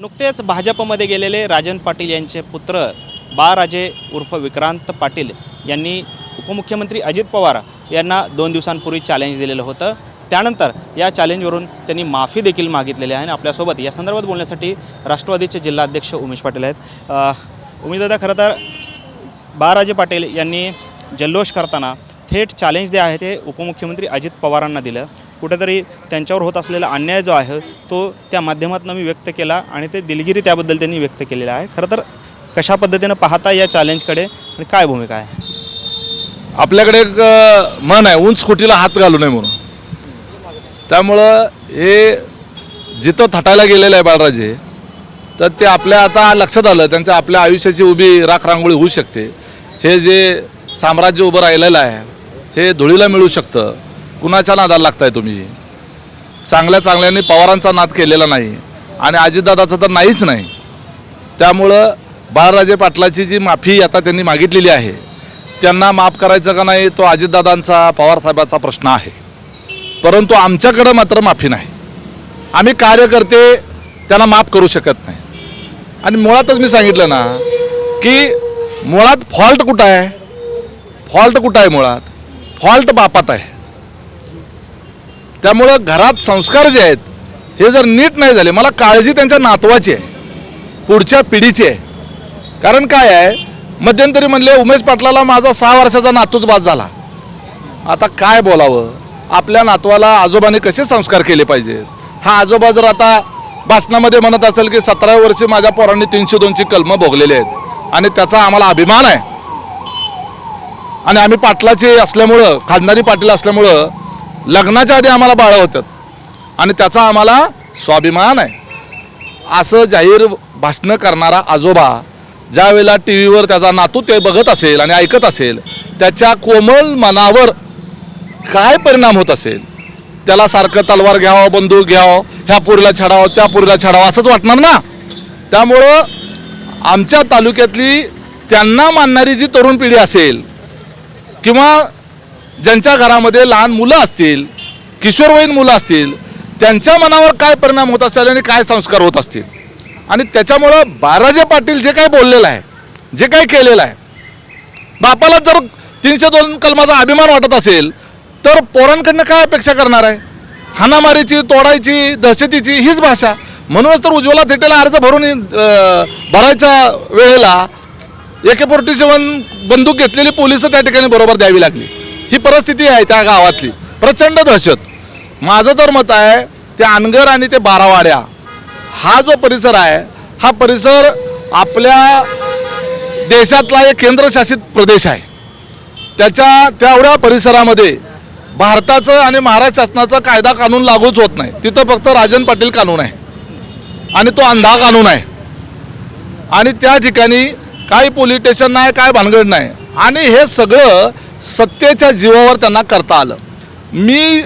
नुकतेच भाजपमध्ये गेलेले राजन पाटील यांचे पुत्र बाळराजे उर्फ विक्रांत पाटील यांनी उपमुख्यमंत्री अजित पवार यांना दोन दिवसांपूर्वी चॅलेंज दिलेलं होतं. त्यानंतर या चॅलेंजवरून त्यांनी माफी देखील मागितलेली आहे आणि आपल्यासोबत या संदर्भात बोलण्यासाठी राष्ट्रवादीचे जिल्हाध्यक्ष उमेश पाटील आहेत. अ, उमेशदादा खरं तर बाळराजे पाटील यांनी जल्लोष करताना थेट चॅलेंज जे आहे ते उपमुख्यमंत्री अजित पवारांना दिलं. कुठेतरी त्यांच्यावर होत असलेला अन्याय जो आहे तो त्या माध्यमातून मी व्यक्त केला आणि ते दिलगिरी त्याबद्दल त्यांनी व्यक्त केलेला आहे. खरं तर कशा पद्धतीनं पाहता या चॅलेंजकडे आणि काय भूमिका आहे? आपल्याकडे एक मन म्हण आहे उंच खुटीला हात घालू नये म्हणून. त्यामुळं हे जिथं थटायला गेलेलं आहे बाळराजे तर ते आपल्या आता लक्षात आलं त्यांच्या आपल्या आयुष्याची उभी राखरांगोळी होऊ शकते. हे जे साम्राज्य उभं राहिलेलं आहे हे धुळीला मिळू शकतं. कुणाच्या नादाला लागताय तुम्ही? चांगल्या चांगल्याने पवारांचा नाद केलेला नाही आणि अजितदादाचा तर नाहीच नाही. त्यामुळं बाळराजे पाटलाची जी माफी आता त्यांनी मागितलेली आहे त्यांना माफ करायचं का नाही तो अजितदादांचा पवारसाहेबाचा प्रश्न आहे. परंतु आमच्याकडं मात्र माफी नाही. आम्ही कार्यकर्ते त्यांना माफ करू शकत नाही. आणि मुळातच मी सांगितलं ना की मुळात फॉल्ट कुठं आहे? फॉल्ट कुठं आहे मुळात? फॉल्ट बापात आहे. त्यामुळं घरात संस्कार जे आहेत हे जर नीट नाही झाले मला काळजी त्यांच्या नातवाची आहे पुढच्या पिढीची आहे. कारण काय आहे मध्यंतरी म्हणले उमेश पाटलाला माझा सहा वर्षाचा नातूच बाद झाला. आता काय बोलावं? आपल्या नातवाला आजोबाने कसे संस्कार केले पाहिजेत हा आजोबा जर आता भाषणामध्ये म्हणत असेल की सतराव्या वर्षी माझ्या पोरांनी तीनशे दोनची कलमं भोगलेले आहेत आणि त्याचा आम्हाला अभिमान आहे. आणि आम्ही पाटलाचे असल्यामुळं खानदानी पाटील असल्यामुळं लग्नाच्या आधी आम्हाला बाळं होतात आणि त्याचा आम्हाला स्वाभिमान आहे. असं जाहीर भाषणं करणारा आजोबा ज्या वेळेला टी व्हीवर त्याचा नातू ते बघत असेल आणि ऐकत असेल त्याच्या कोमल मनावर काय परिणाम होत असेल त्याला सारखं तलवार घ्यावं बंदूक घ्यावं ह्या पुरीला छडावं त्या पुरीला छडावं असंच वाटणार ना? त्यामुळं आमच्या तालुक्यातली त्यांना मानणारी जी तरुण पिढी असेल किंवा ज्यांच्या घरामध्ये लहान मुलं असतील किशोरवयीन मुलं असतील त्यांच्या मनावर काय परिणाम होत असेल आणि काय संस्कार होत असतील? आणि त्याच्यामुळं बाराजे पाटील जे काही बोललेलं आहे जे काही केलेलं आहे बापाला जर तीनशे दोन कलमाचा अभिमान वाटत असेल तर पोरांकडनं काय अपेक्षा करणार आहे? हाणामारीची तोडायची दहशतीची हीच भाषा. म्हणूनच तर उज्ज्वला थेटेला अर्ज भरून भरायच्या वेळेला एके फोर्टी सेवन बंदूक घेतलेली पोलिसं त्या ठिकाणी बरोबर द्यावी लागली. ही परिस्थिती आहे त्या गावातली. प्रचंड दहशत. माझं तर मत आहे ते अनगर आणि ते बारावाड्या हा जो परिसर आहे हा परिसर आपल्या देशातला एक केंद्रशासित प्रदेश आहे. त्याच्या तेवढ्या परिसरामध्ये भारताचं आणि महाराष्ट्र शासनाचा कायदा कानून लागूच होत नाही. तिथं फक्त राजन पाटील कानून आहे. आणि तो अंधा कानून आहे. आणि त्या ठिकाणी काही पोलीस स्टेशन नाही काय भानगड नाही. आणि हे सगळं सत्तेच्या जीवावर त्यांना करता आलं. मी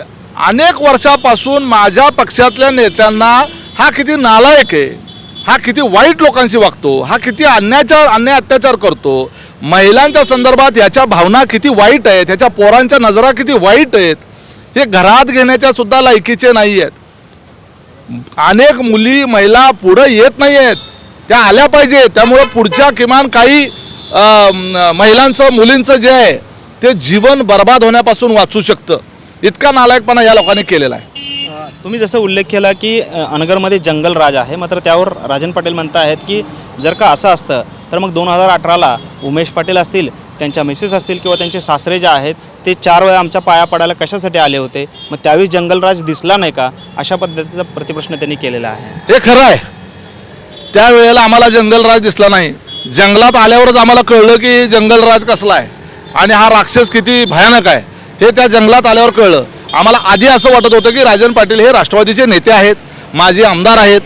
अनेक वर्षापासून माझ्या पक्षातल्या नेत्यांना हा किती नालायक आहे हा किती वाईट लोकांशी वागतो हा किती अन्याचार अन्याय अत्याचार करतो महिलांच्या संदर्भात याच्या भावना किती वाईट आहेत ह्याच्या पोरांच्या नजरा किती वाईट आहेत हे घरात घेण्याच्या सुद्धा लायकीचे नाही आहेत. अनेक मुली महिला पुढं येत नाही आहेत त्या आल्या पाहिजे त्यामुळं पुढच्या किमान काही महिलांचं मुलींचं जे आहे ते जीवन बर्बाद होण्यापासून वाचू शकतं. इतका नालायकपणा या लोकांनी केलेला आहे. तुम्ही जसं उल्लेख केला की अनगरमध्ये जंगल राज आहे मात्र त्यावर राजन पाटील म्हणत आहेत की जर का असं असतं तर मग दोन हजार अठराला उमेश पाटील असतील त्यांच्या मिसेस असतील किंवा त्यांचे सासरे जे आहेत ते चार वेळा आमच्या पाया पडायला कशासाठी आले होते? मग त्यावेळी जंगलराज दिसला नाही का? अशा पद्धतीचा प्रतिप्रश्न त्यांनी केलेला आहे. हे खरं आहे. त्यावेळेला आम्हाला जंगलराज दिसला नाही. जंगलात आल्यावरच आम्हाला कळलं की जंगलराज कसला आहे. आणि हा राक्षस किती भयानक आहे हे त्या जंगलात आल्यावर कळलं. आम्हाला आधी असं वाटत होतं की राजन पाटील हे राष्ट्रवादीचे नेते आहेत माजी आमदार आहेत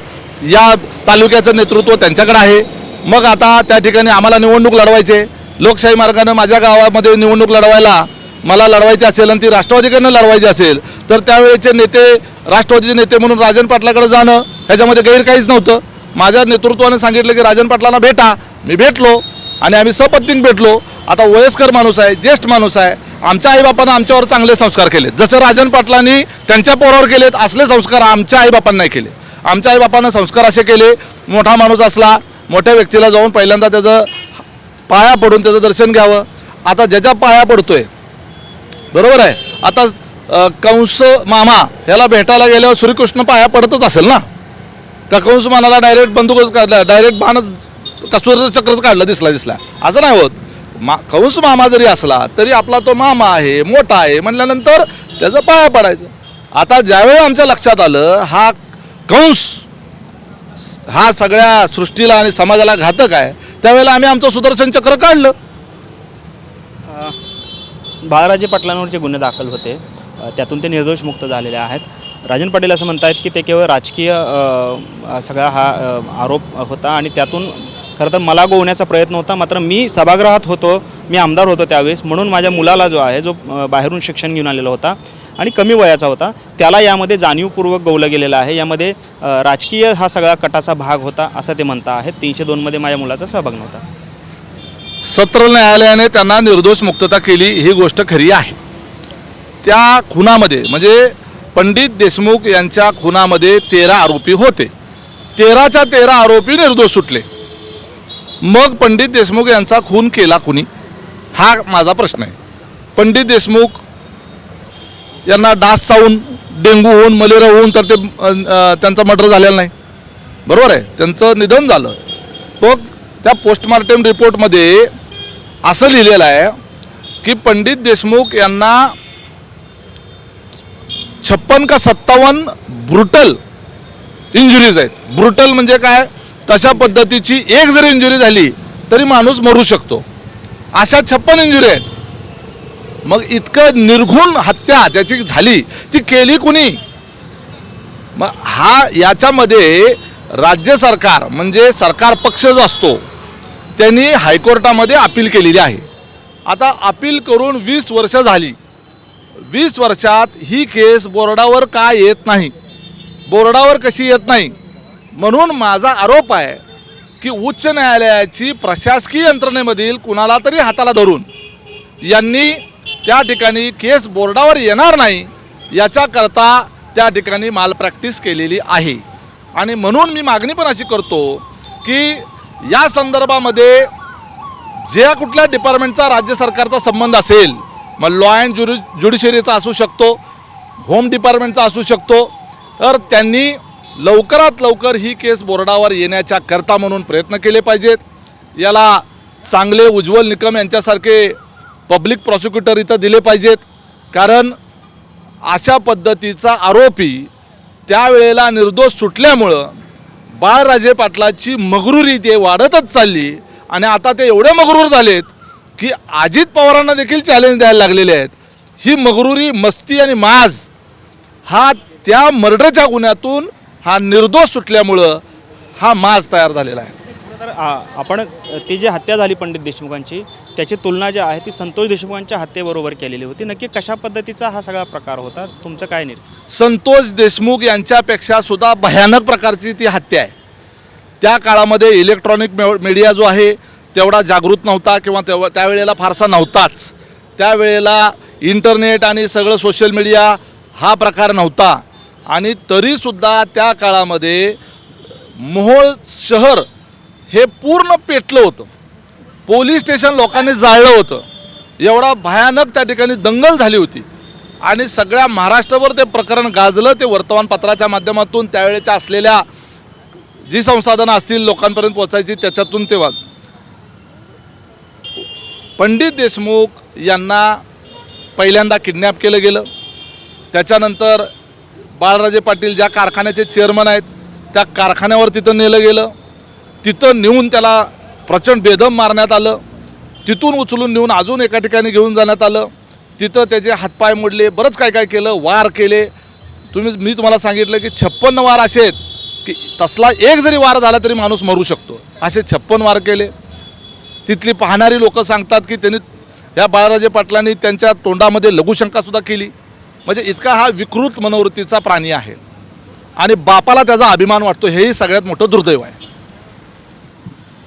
या तालुक्याचं नेतृत्व त्यांच्याकडे आहे. मग आता त्या ठिकाणी आम्हाला निवडणूक लढवायचे लोकशाही मार्गाने माझ्या गावामध्ये निवडणूक लढवायला मला लढवायची असेल आणि ती राष्ट्रवादीकडनं लढवायची असेल तर त्यावेळेचे नेते राष्ट्रवादीचे नेते म्हणून राजन पाटलाकडे जाणं ह्याच्यामध्ये गैर काहीच नव्हतं. माझ्या नेतृत्वाने सांगितलं की राजन पाटलांना भेटा मी भेटलो आणि आम्ही सपत्नीक भेटलो. आता वयस्कर माणूस आहे ज्येष्ठ माणूस आहे आमच्या आईबापांना आमच्यावर चांगले संस्कार केलेत. जसं राजन पाटलांनी त्यांच्या पोरावर केलेत असले संस्कार आमच्या आईबापांना नाही केले. आमच्या आईबापानं संस्कार असे केले मोठा माणूस असला मोठ्या व्यक्तीला जाऊन पहिल्यांदा त्याचं पाया पडून त्याचं दर्शन घ्यावं. आता ज्याच्या पाया पडतोय बरोबर आहे? आता कंस मामा ह्याला भेटायला गेल्यावर श्रीकृष्ण पाया पडतच असेल ना? का कंस मानाला डायरेक्ट बंदूकच काढला डायरेक्ट बाणच कसुर चक्रच काढलं दिसला दिसला. असं नाही होत. मा कंस मामा जरी असला तरी आपला तो मामा आहे मोठा आहे म्हणल्यानंतर त्याचं पाया पडायचं. आता ज्यावेळी आमच्या लक्षात आलं हा कंस हा सगळ्या सृष्टीला आणि समाजाला घातक आहे त्यावेळेला आम्ही आमचं सुदर्शन चक्र काढलं. बाळराजे पाटलांवर जे गुन्हे दाखल होते. त्यातून ते निर्दोष मुक्त झालेले आहेत. राजन पाटील असं म्हणतायत की ते केवळ राजकीय सगळा हा आरोप होता आणि त्यातून खरं तर मला गोवण्याचा प्रयत्न होता मात्र मी सभागृहात होतो मी आमदार होतो त्यावेळेस म्हणून माझ्या मुलाला जो आहे जो बाहेरून शिक्षण घेऊन आलेला होता आणि कमी वयाचा होता त्याला यामध्ये जाणीवपूर्वक गवलं गेलेलं आहे यामध्ये राजकीय हा सगळा कटाचा भाग होता असं ते म्हणता आहेत. तीनशे दोनमध्ये माझ्या मुलाचा सहभाग नव्हता. सत्र न्यायालयाने त्यांना निर्दोष मुक्तता केली ही गोष्ट खरी आहे. त्या खुनामध्ये म्हणजे पंडित देशमुख यांच्या खुनामध्ये तेरा आरोपी होते. तेराच्या तेरा आरोपी निर्दोष सुटले. मग पंडित देशमुख यांचा खून केला कुणी? हा माझा प्रश्न आहे. पंडित देशमुख यांना डास चावून डेंगू होऊन मलेरिया होऊन तर ते त्यांचा मर्डर झालेला नाही. बरोबर आहे? त्यांचं निधन झालं. मग त्या पोस्टमार्टम रिपोर्टमध्ये असं लिहिलेलं आहे की पंडित देशमुख यांना छप्पन का सत्तावन्न ब्रुटल इंजुरीज आहेत. ब्रुटल म्हणजे काय? तशा पद्धतीची एक जरी इंजुरी झाली तरी माणूस मरू शकतो. अशा छप्पन इंजुरी आहेत. मग इतकं निर्घुण हत्या ज्याची झाली ती केली कुणी? मग हा याच्यामध्ये राज्य सरकार म्हणजे सरकार पक्ष जो असतो त्यांनी हायकोर्टामध्ये अपील केलेली आहे. आता अपील करून वीस वर्ष झाली. वीस वर्षात ही केस बोर्डावर का येत नाही? बोर्डावर कशी येत नाही? म्हणून माझा आरोप आहे की उच्च न्यायालयाची प्रशासकीय यंत्रणेमधील कुणाला तरी हाताला धरून यांनी त्या ठिकाणी केस बोर्डावर येणार नाही याच्याकरता त्या ठिकाणी माल प्रॅक्टिस केलेली आहे. आणि म्हणून मी मागणी पण अशी करतो की या संदर्भामध्ये ज्या कुठल्या डिपार्टमेंटचा राज्य सरकारचा संबंध असेल मग लॉ अँड ज्युरि ज्युडिशरीचा असू शकतो होम डिपार्टमेंटचा असू शकतो तर त्यांनी लवकरात लवकर ही केस बोर्डावर येण्याच्या करता म्हणून प्रयत्न केले पाहिजेत. याला चांगले उज्ज्वल निकम यांच्यासारखे पब्लिक प्रॉसिक्युटर इथं दिले पाहिजेत. कारण अशा पद्धतीचा आरोपी त्यावेळेला निर्दोष सुटल्यामुळं बाळराजे पाटलाची मगरुरी ते वाढतच चालली आणि आता ते एवढे मगरूर झालेत की अजित पवारांना देखील चॅलेंज द्यायला लागलेले आहेत. ही मगरुरी मस्ती आणि माज हा त्या मर्डरच्या गुन्ह्यातून हा निर्दोष सुटल्यामुळं हा माज तयार झालेला आहे. तर आ- आपण ती जी हत्या झाली पंडित देशमुखांची त्याची तुलना जी आहे ती संतोष देशमुखांच्या हत्येबरोबर केलेली होती. नक्की कशा पद्धतीचा हा सगळा प्रकार होता? तुमचं काय निर्णय? संतोष देशमुख यांच्यापेक्षा सुद्धा भयानक प्रकारची ती हत्या आहे. त्या काळामध्ये इलेक्ट्रॉनिक मे मीडिया जो आहे तेवढा जागृत नव्हता किंवा तेव्हा त्यावेळेला फारसा नव्हताच. त्यावेळेला इंटरनेट आणि सगळं सोशल मीडिया हा प्रकार नव्हता. आणि तरीसुद्धा त्या काळामध्ये मोहोळ शहर हे पूर्ण पेटलं होतं. पोलीस स्टेशन लोकांनी जाळलं होतं. एवढा भयानक त्या ठिकाणी दंगल झाली होती. आणि सगळ्या महाराष्ट्रावर ते प्रकरण गाजलं ते वर्तमानपत्राच्या माध्यमातून त्यावेळेच्या असलेल्या जी संसाधनं असतील लोकांपर्यंत पोचायची त्याच्यातून ते वाद. पंडित देशमुख यांना पहिल्यांदा किडनॅप केलं गेलं. त्याच्यानंतर बाळराजे पाटील ज्या कारखान्याचे चेअरमन आहेत त्या कारखान्यावर तिथं नेलं गेलं. तिथं नेऊन त्याला प्रचंड बेदम मारण्यात आलं. तिथून उचलून नेऊन अजून एका ठिकाणी घेऊन जाण्यात आलं. तिथं त्याचे हातपाय मोडले बरंच काय काय केलं वार केले. तुम्ही मी तुम्हाला सांगितलं की छप्पन्न वार असे आहेत की तसला एक जरी वार झाला तरी माणूस मरू शकतो. असे छप्पन वार केले. तिथली पाहणारी लोकं सांगतात की त्यांनी या बाळराजे पाटलांनी त्यांच्या तोंडामध्ये लघुशंकासुद्धा केली. म्हणजे इतका हा विकृत मनोवृत्तीचा प्राणी आहे. आणि बापाला त्याचा अभिमान वाटतो हेही सगळ्यात मोठं दुर्दैव आहे.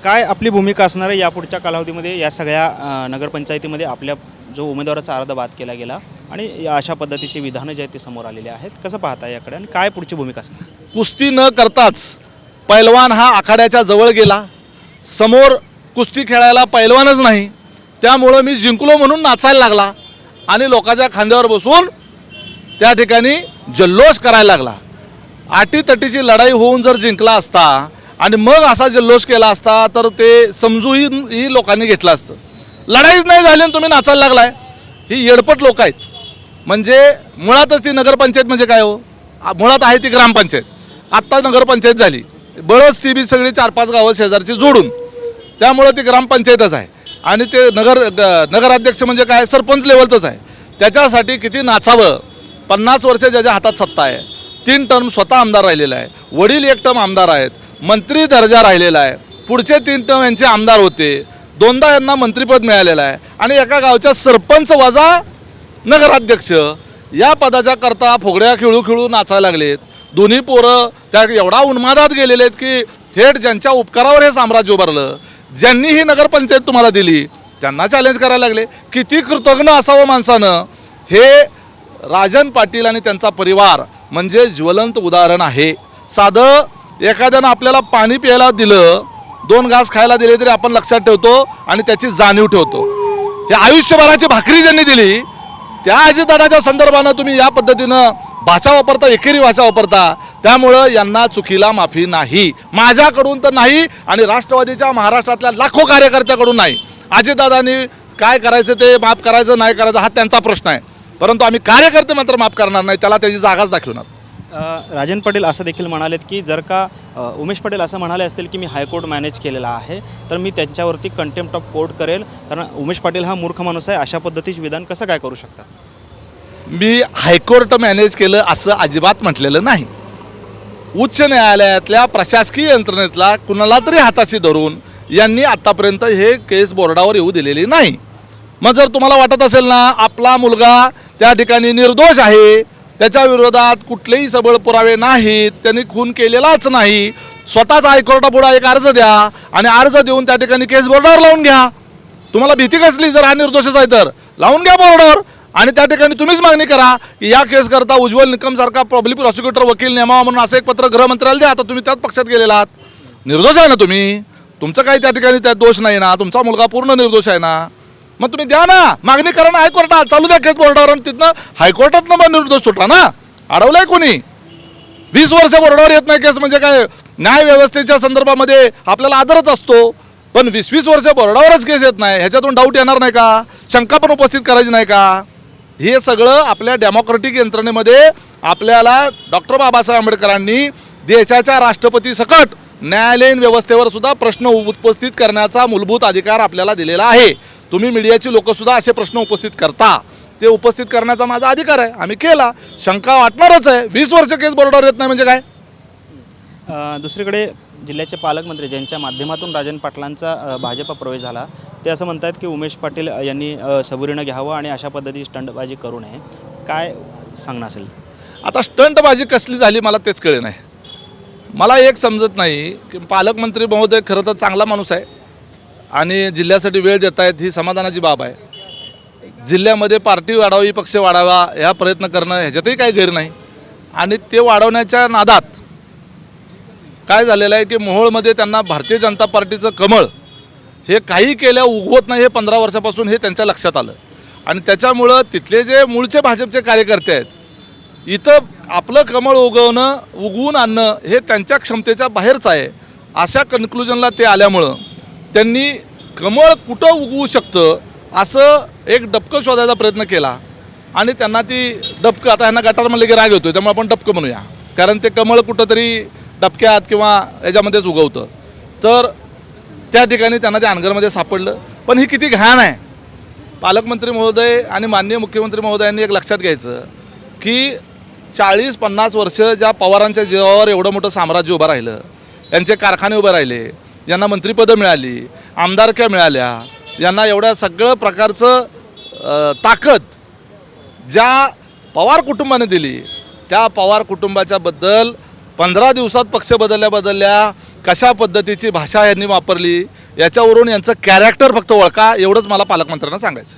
काय आपली भूमिका असणार आहे यापुढच्या कालावधीमध्ये या सगळ्या नगरपंचायतीमध्ये आपल्या जो उमेदवाराचा अर्ध बाद केला गेला आणि या अशा पद्धतीची विधानं जे आहेत ते समोर आलेली आहेत कसं पाहता याकडे आणि काय पुढची भूमिका असणार? कुस्ती न करताच पैलवान हा आखाड्याच्या जवळ गेला. समोर कुस्ती खेळायला पैलवानच नाही. त्यामुळं मी जिंकलो म्हणून नाचायला लागला आणि लोकांच्या खांद्यावर बसून त्या ठिकाणी जल्लोष करायला लागला. आटीतटीची लढाई होऊन जर जिंकला असता आणि मग असा जल्लोष केला असता तर ते समजूही ही लोकांनी घेतलं असतं. लढाईच नाही झाली आणि तुम्ही नाचायला लागलाय. ही येडपट लोक आहेत. म्हणजे मुळातच ती नगरपंचायत म्हणजे काय हो? मुळात आहे ती ग्रामपंचायत. आत्ता नगरपंचायत झाली. बळच ती बी सगळी चार पाच गावं शेजारची जोडून. त्यामुळं ती ग्रामपंचायतच आहे. आणि ते नगर नगराध्यक्ष म्हणजे काय? सरपंच लेवलचंच आहे. त्याच्यासाठी किती नाचावं? पन्नास वर्ष ज्याच्या हातात सत्ता आहे तीन टर्म स्वतः आमदार राहिलेला आहे वडील एक टर्म आमदार आहेत मंत्री दर्जा राहिलेला आहे पुढचे तीन टर्म यांचे आमदार होते दोनदा यांना मंत्रिपद मिळालेलं आहे आणि एका गावच्या सरपंच वजा नगराध्यक्ष या पदाच्या करता फुगड्या खेळू खेळू नाचायला लागलेत. दोन्ही पोरं त्या एवढा उन्मादात गेलेले आहेत की थेट ज्यांच्या उपकारावर हे साम्राज्य उभारलं ज्यांनी ही नगरपंचायत तुम्हाला दिली त्यांना चॅलेंज करायला लागले. किती कृतज्ञ असावं माणसानं हे राजन पाटील आणि त्यांचा परिवार म्हणजे ज्वलंत उदाहरण आहे. साधं एखाद्यानं आपल्याला पाणी प्यायला दिलं दोन घास खायला दिले तरी आपण लक्षात ठेवतो आणि त्याची जाणीव ठेवतो. हे आयुष्यभराची भाकरी ज्यांनी दिली त्या अजितदादाच्या संदर्भानं तुम्ही या पद्धतीनं भाषा वापरता एकेरी भाषा वापरता त्यामुळं यांना चुकीला माफी नाही. माझ्याकडून तर नाही आणि राष्ट्रवादीच्या महाराष्ट्रातल्या लाखो कार्यकर्त्याकडून नाही. अजितदादांनी काय करायचं ते माफ करायचं नाही करायचं हा त्यांचा प्रश्न आहे. परंतु आम्ही कार्यकर्ते मात्र माफ करणार नाही त्याला त्याची जागाच दाखवणार राजन पटेल असं देखील म्हणालेत की जर का उमेश पटेल असं म्हणाले असतील की मी हायकोर्ट मॅनेज केलेला आहे तर मी त्यांच्यावरती कंटेम्प्ट ऑफ कोर्ट करेल. कारण उमेश पाटील हा मूर्ख माणूस आहे अशा पद्धतीचे विधान कसं काय करू शकता मी हायकोर्ट मॅनेज केलं असं अजिबात म्हटलेलं नाही. उच्च न्यायालयातल्या प्रशासकीय यंत्रणेतला कुणाला तरी हाताशी धरून यांनी आत्तापर्यंत हे केस बोर्डावर येऊ दिलेली नाही. मग जर तुम्हाला वाटत असेल ना आपला मुलगा त्या ठिकाणी निर्दोष आहे त्याच्या विरोधात कुठलेही सबळ पुरावे नाहीत त्यांनी खून केलेलाच नाही स्वतःच हायकोर्टापुढे एक अर्ज द्या आणि अर्ज देऊन त्या ठिकाणी केस बोर्डावर लावून घ्या. तुम्हाला भीती कसली? जर हा निर्दोषच आहे तर. लावून घ्या बोर्डावर आणि त्या ठिकाणी तुम्हीच मागणी करा की या केसकरता उज्ज्वल निकम सारखा पब्लिक प्रॉसिक्युटर वकील नेमावा म्हणून असं एक पत्र गृहमंत्र्याला द्या आता तुम्ही त्याच पक्षात गेलेला आहात. निर्दोष आहे ना तुम्ही? तुमचं काही त्या ठिकाणी त्यात दोष नाही ना? तुमचा मुलगा पूर्ण निर्दोष आहे ना? मग तुम्ही द्या ना. मागणी करा ना हायकोर्टात. चालू द्या केस बोर्डावर आणि तिथनं हायकोर्टातनं मग निर्दोष सुटला ना. अडवलंय कोणी? वीस वर्ष बोर्डावर येत नाही केस म्हणजे काय? न्याय व्यवस्थेच्या संदर्भामध्ये आपल्याला आदरच असतो. पण वीस वीस वर्ष बोर्डावरच केस येत नाही. ह्याच्यातून डाऊट येणार नाही का? शंका पण उपस्थित करायची नाही का? हे सगळं आपल्या डेमोक्रेटिक यंत्रणेमध्ये आपल्याला डॉक्टर बाबासाहेब आंबेडकरांनी देशाच्या राष्ट्रपती सकट न्यायालयीन व्यवस्थेवर सुद्धा प्रश्न उपस्थित करण्याचा मूलभूत अधिकार आपल्याला दिलेला आहे. तुम्ही मीडियाची लोकंसुद्धा असे प्रश्न उपस्थित करता. ते उपस्थित करण्याचा माझा अधिकार आहे. आम्ही केला. शंका वाटणारच आहे. वीस वर्ष केस बोर्डावर येत नाही म्हणजे काय? दुसरीकडे जिल्ह्याचे पालकमंत्री ज्यांच्या माध्यमातून राजन पाटलांचा भाजपा प्रवेश झाला ते असं म्हणतात की उमेश पाटील यांनी सबुरीनं घ्यावं आणि अशा पद्धतीची स्टंटबाजी करू नये. काय सांगणं असेल? आता स्टंटबाजी कसली झाली मला तेच कळे नाही मला एक समजत नाही की पालकमंत्री महोदय खरं तर चांगला माणूस आहे. आणि जिल्ह्यासाठी वेळ देत आहेत ही समाधानाची बाब आहे. जिल्ह्यामध्ये पार्टी वाढावी पक्ष वाढावा ह्या प्रयत्न करणं ह्याच्यातही काही गैर नाही. आणि ते वाढवण्याच्या नादात काय झालेलं आहे की मोहोळमध्ये त्यांना भारतीय जनता पार्टीचं कमळ हे काही केल्या उगवत नाही हे पंधरा वर्षापासून हे त्यांच्या लक्षात आलं. आणि त्याच्यामुळं तिथले जे मूळचे भाजपचे कार्यकर्ते आहेत इथं आपलं कमळ उगवणं उगवून आणणं हे त्यांच्या क्षमतेच्या बाहेरचं आहे. अशा कन्क्लुजनला ते आल्यामुळं त्यांनी कमळ कुठं उगवू शकतं असं एक डबकं शोधायचा प्रयत्न केला. आणि त्यांना ती डबकं आता ह्यांना गटार म्हणलं की राग येतो त्यामुळे आपण डबकं म्हणूया. कारण ते कमळ कुठंतरी डबक्यात किंवा याच्यामध्येच उगवतं. तर त्या ठिकाणी त्यांना ते अनगरमध्ये सापडलं. पण ही किती घाण आहे. पालकमंत्री महोदय आणि माननीय मुख्यमंत्री महोदयांनी एक लक्षात घ्यायचं की चाळीस पन्नास वर्ष ज्या पवारांच्या जीवावर एवढं मोठं साम्राज्य उभं राहिलं यांचे कारखाने उभे राहिले यांना मंत्रिपदं मिळाली आमदारक्या मिळाल्या यांना एवढ्या सगळं प्रकारचं ताकद ज्या पवार कुटुंबाने दिली त्या पवार कुटुंबाच्या बद्दल पंधरा दिवसात पक्ष बदलल्या बदलल्या कशा पद्धतीची भाषा यांनी वापरली याच्यावरून यांचं कॅरेक्टर फक्त ओळखा एवढंच मला पालकमंत्र्यांना सांगायचं.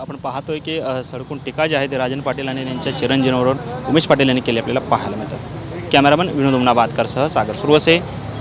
आपण पाहतोय की सडकून टीका जी आहे ते राजन पाटील आणि त्यांच्या चिरंजीवावर उमेश पाटील यांनी केली आपल्याला पाहायला मिळतं. Cameraman Vinod उमनाबादकरसह Sagar Suravase